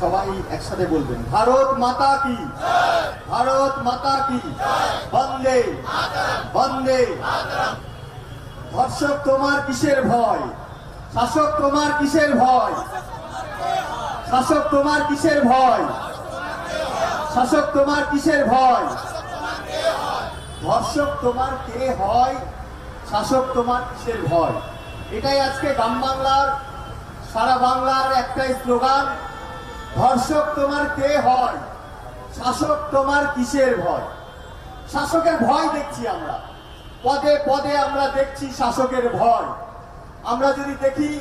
সবাই একসাথে বলবেন, ভারত মাতা কি? ভারত মাতা কি? বন্দে বন্দে। ধর্ষক তোমার কিসের ভয়? শাসক তোমার কিসের ভয়? শাসক তোমার কিসের ভয়? শাসক তোমার কিসের ভয়? ধর্ষক তোমার কে হয়? শাসক তোমার কিসের ভয়? এটাই আজকে গ্রাম বাংলার, সারা বাংলার একটাই স্লোগান। ধর্ষক তোমার কে হয়? শাসক তোমার কিসের ভয়? শাসকের ভয় দেখছি আমরা। পদে পদে আমরা দেখছি শাসকের ভয়। আমরা যদি দেখি,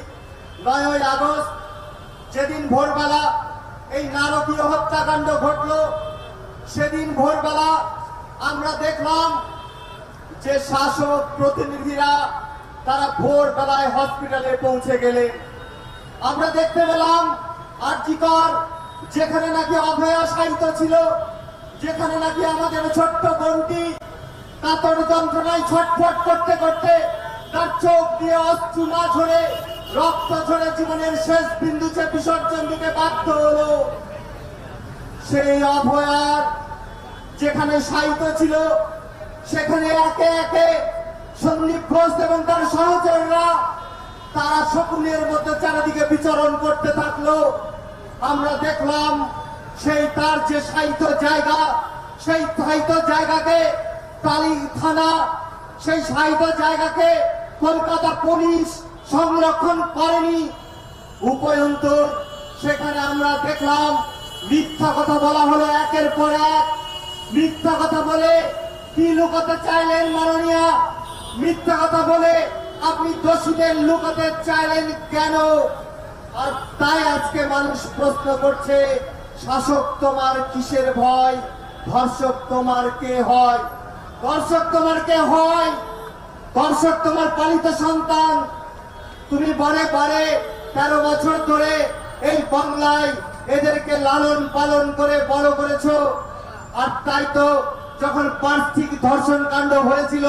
নয়ই আগস্ট, যেদিন ভোরবেলা এই নারকীয় হত্যাকাণ্ড ঘটল, সেদিন ভোরবেলা আমরা দেখলাম যে শাসক প্রতিনিধিরা তারা ভোরবেলায় হসপিটালে পৌঁছে গেলেন। আমরা দেখতে পেলাম আর্জিকর যেখানে নাকি অভয়া সাহিত্য ছিল, যেখানে নাকি আমাদের ছোট্ট বোনটি কাতর যন্ত্রণায় ছটফট করতে করতে তার চোখ দিয়ে অস্ত্র না ঝরে, রক্ত ঝরে জীবনের শেষ বিন্দুতে বিসর্জন দিতে বাধ্য হলো। সেই অভয়ার যেখানে সাহিত্য ছিল, সেখানে একে একে সন্দীপ ঘোষ এবং তার সহচররা তারা শকুনের মধ্যে চারিদিকে বিচরণ করতে থাকল। আমরা দেখলাম সেই তার যে সাহিত্য জায়গা, সেই সাহিত্য জায়গাকে কালী থানা, সেই সাহিত্য জায়গাকে কলকাতা পুলিশ সংরক্ষণ করেনি। উপয়ন্তর সেখানে আমরা দেখলাম মিথ্যা কথা বলা হলো একের পর এক। মিথ্যা কথা বলে কি লুকাতে চাইলেন মাননীয়া? মিথ্যা কথা বলে আপনি দোষীদের লুকাতে চাইলেন কেন? আর তাই আজকে মানুষ প্রশ্ন করছে, শাসক তোমার কিসের ভয়? ধর্ষক তোমার কে হয়? ধর্ষক তোমার কে হয়? ধর্ষক তোমার পালিত সন্তান। তুমি বারে বারে তেরো বছর ধরে এই বাংলায় এদেরকে লালন পালন করে বড় করেছ। আর তাই তো যখন পার্থিক ধর্ষণ কাণ্ড হয়েছিল,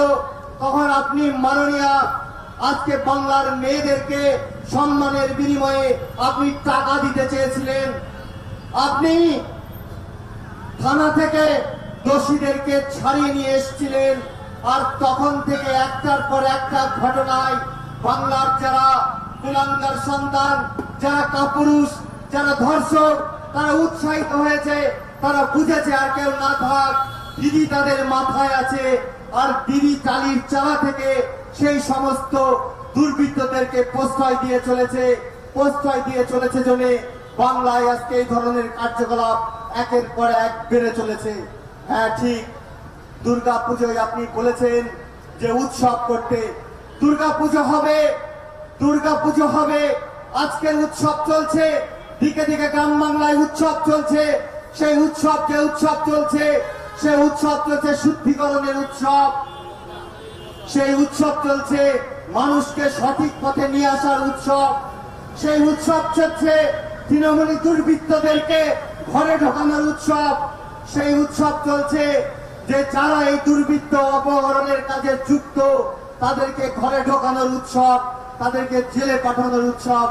তখন আপনি মাননীয়া আজকে বাংলার মেয়েদেরকে সম্মানের বিনিময়ে আপনি টাকা দিতে চেয়েছিলেন। আপনি থানা থেকে দোষীদেরকে ছাড়িয়ে নিয়ে এসেছিলেন আর তখন থেকে একটার পর একটা ঘটনায় বাংলার যারা কুলাঙ্গার সন্তান, যারা কাপুরুষ, যারা ধর্ষক, তারা উৎসাহিত হয়েছে, তারা বুঝেছে আর কেউ না থাক, দিদি তাদের মাথায় আছে, আর দিদি কালির চালা থেকে সেই সমস্ত দুর্বৃত্তদেরকে প্রশ্রয় দিয়ে চলেছে, প্রশ্রয় দিয়ে চলেছে জন্য বাংলায় আজকে এই ধরনের কার্যকলাপ একের পর এক বেড়ে চলেছে। হ্যাঁ ঠিক। দুর্গা পুজোয় আপনি বলেছেন যে উৎসব করতে। দুর্গা পুজো হবে দুর্গা পুজো হবে। আজকের উৎসব চলছে, দিকে দিকে গ্রাম বাংলায় উৎসব চলছে। সেই উৎসব যে উৎসব চলছে, সেই উৎসব চলছে শুদ্ধিকরণের উৎসব। সেই উৎসব চলছে, মানুষকে সঠিক পথে নিয়ে আসার উৎসব। সেই উৎসব চলছে, তৃণমূলী দুর্বৃত্তদেরকে ঘরে ঢোকানোর উৎসব। সেই উৎসব চলছে যে যারা এই দুর্বৃত্ত অপহরণের কাজে যুক্ত, তাদেরকে ঘরে ঢোকানোর উৎসব, তাদেরকে জেলে পাঠানোর উৎসব।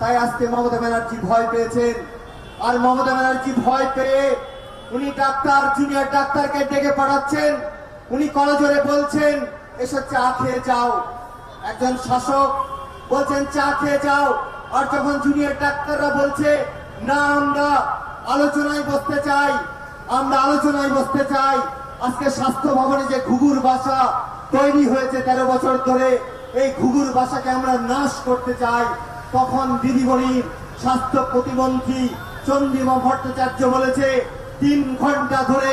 তাই আজকে মমতা ব্যানার্জি ভয় পেয়েছেন। আর মমতা ব্যানার্জি ভয় পেয়ে উনি ডাক্তার জুনিয়র ডাক্তারকে ডেকে পাঠাচ্ছেন। উনি কলেজরে বলছেন এসব চা খেয়ে যাও। একজন শাসক বলছেন, চা খেয়ে যাও। আর যখন জুনিয়র ডাক্তাররা বলছে, না, আমরা আলোচনায় বসতে চাই, আমরা আলোচনায় বসতে চাই। আজকে স্বাস্থ্য ভবনে যে ঘুঘুর বাসা তৈরি হয়েছে তেরো বছর ধরে, এই ঘুঘুর বাসাকে আমরা নাশ করতে চাই। তখন দিদিমণি স্বাস্থ্য প্রতিমন্ত্রী চন্দ্রিমা ভট্টাচার্য বলেছে, তিন ঘণ্টা ধরে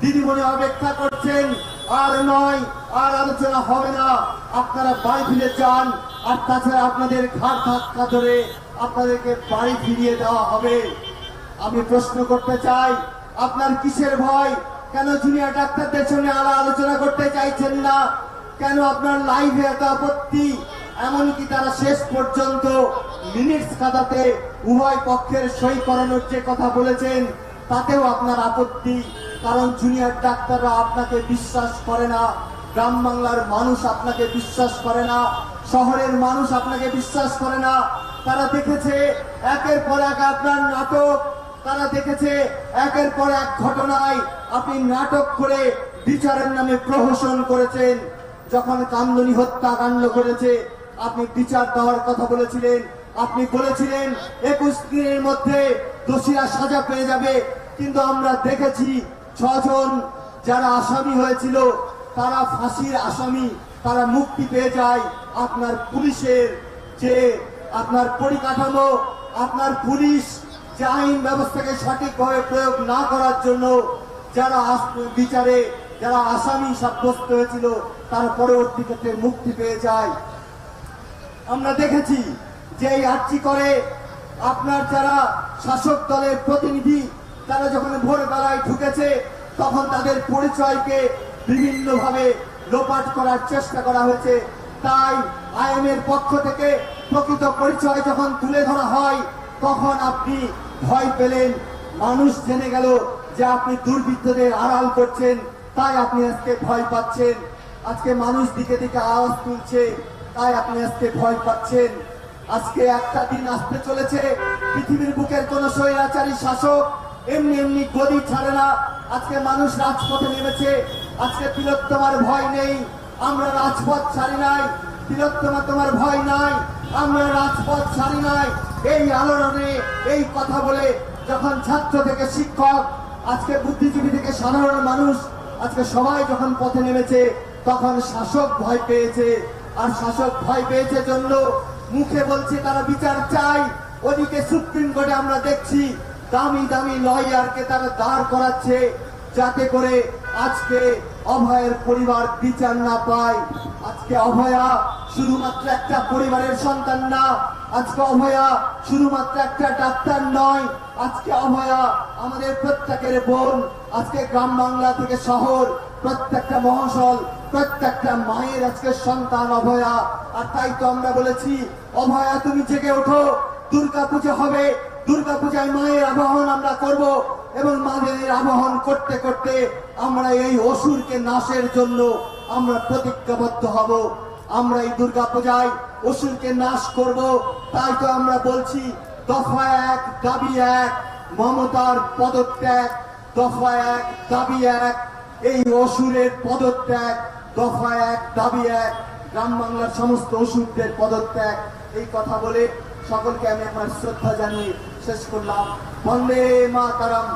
দিদিমণি অপেক্ষা করছেন, আর নয় আর আলোচনা হবে না। আপনারা বাড়ি ফিরে যান। আর তাছাড়া আপনাদের ঘাট ধাক্কা ধরে আপনাদেরকে বাড়ি ফিরিয়ে দেওয়া হবে। আমি প্রশ্ন করতে চাই, আপনার কিসের ভয়? কেন জুনিয়র ডাক্তারদের সঙ্গে আলা আলোচনা করতে চাইছেন না? কেন আপনার লাইভে এত আপত্তি? এমনকি তারা শেষ পর্যন্ত মিনিটস খাতাতে উভয় পক্ষের সই করানোর যে কথা বলেছেন, তাতেও আপনার আপত্তি। কারণ জুনিয়র ডাক্তাররা আপনাকে বিশ্বাস করে না। গ্রাম বাংলার মানুষ আপনাকে বিশ্বাস করে না, শহরের মানুষ আপনাকে বিশ্বাস করে না। তারা দেখেছে একের পর এক আপনার নাটক, তারা দেখেছে একের পর এক ঘটনায় আপনি নাটক করে বিচারের নামে প্রহসন করেছেন। যখন কান্দনী হত্যাকাণ্ড করেছে আপনি বিচার দেওয়ার কথা বলেছিলেন। আপনি বলেছিলেন, একুশ দিনের মধ্যে দোষীরা সাজা পেয়ে যাবে। কিন্তু আমরা দেখেছি ছজন যারা আসামি হয়েছিল তারা ফাঁসির আসামি, তারা মুক্তি পেয়ে যায় আপনার পুলিশের যে আপনার পরিকাঠামো, আপনার পুলিশ যে আইন ব্যবস্থাকে সঠিকভাবে প্রয়োগ না করার জন্য যারা বিচারে, যারা আসামি সাব্যস্ত হয়েছিল, তার পরবর্তী ক্ষেত্রে মুক্তি পেয়ে যায়। আমরা দেখেছি যে এই আর্জি করে আপনার যারা শাসক দলের প্রতিনিধি, তারা যখন ভোরবেলায় ঢুকেছে, তখন তাদের পরিচয়কে বিভিন্নভাবে লোপাট করার চেষ্টা করা হয়েছে। তাই আইএমের পক্ষ থেকে প্রকৃত পরিচয় যখন তুলে ধরা হয়, তখন আপনি ভয় পেলেন। মানুষ জেনে গেল যে আপনি দুর্বৃত্তদের আড়াল করছেন, তাই আপনি আজকে ভয় পাচ্ছেন। আজকে মানুষ দিকে দিকে আওয়াজ তুলছে, তাই আপনি আজকে ভয় পাচ্ছেন। আজকে একটা দিন আসতে চলেছে, পৃথিবীর বুকের কোন স্বৈরাচারী শাসক এমনি এমনি গদি ছাড়ে না। আজকে মানুষ রাজপথে নেমেছে। আজকে তিলোত্তমার ভয় নেই। আমরা রাজপথ ছাড়ি নাই। তিলোত্তমা, তোমার ভয় নাই। আমরা রাজপথ ছাড়ি নাই। এই আলোড়নে, এই কথা বলে যখন ছাত্র থেকে শিক্ষক, আজকে বুদ্ধিজীবী থেকে সাধারণ মানুষ, আজকে সবাই যখন পথে নেমেছে, তখন শাসক ভয় পেয়েছে। আর শাসক ভয় পেয়েছে জন্য মুখে বলছে, তারা বিচার চাই ওদিকে সুপ্রিম কোর্টে আমরা দেখছি দামি দামি লয়ারকে তারা দাঁড় করাচ্ছে যাতে করে আজকে অভয়ের পরিবার বিচার না পায়। আজকে অভয়া শুধুমাত্র একটা পরিবারের সন্তান না, আজকে অভয়া শুধুমাত্র একটা ডাক্তার নয়, আজকে অভয়া আমাদের প্রত্যেকের বোন, আজকে গ্রাম বাংলা থেকে শহর, প্রত্যেকটা মহাশল প্রত্যেকটা মায়ের আজকে সন্তান অভয়া। আর তাই তো আমরা বলেছি, অভয়া তুমি জেগে ওঠো দুর্গা পূজা হবে দুর্গা পূজায় মায়ের আবাহন আমরা করব এবং মাদের আবাহন করতে করতে আমরা এই অসুরকে নাশের জন্য আমরা প্রতিজ্ঞাবদ্ধ হব। আমরা এই দুর্গা পূজায় অসুরকে নাশ করব। তাই তো আমরা বলছি, দফা এক, দাবি এক, মমতার পদত্যাগ, দফা এক, দাবি এক, এই অসুরের পদত্যাগ, দফা এক, দাবি এক, গ্রাম বাংলার সমস্ত অসুরদের পদত্যাগ, এই কথা বলে সকলকে আমি আমার শ্রদ্ধা জানিয়ে শেষ করলাম বন্দে মাতারাম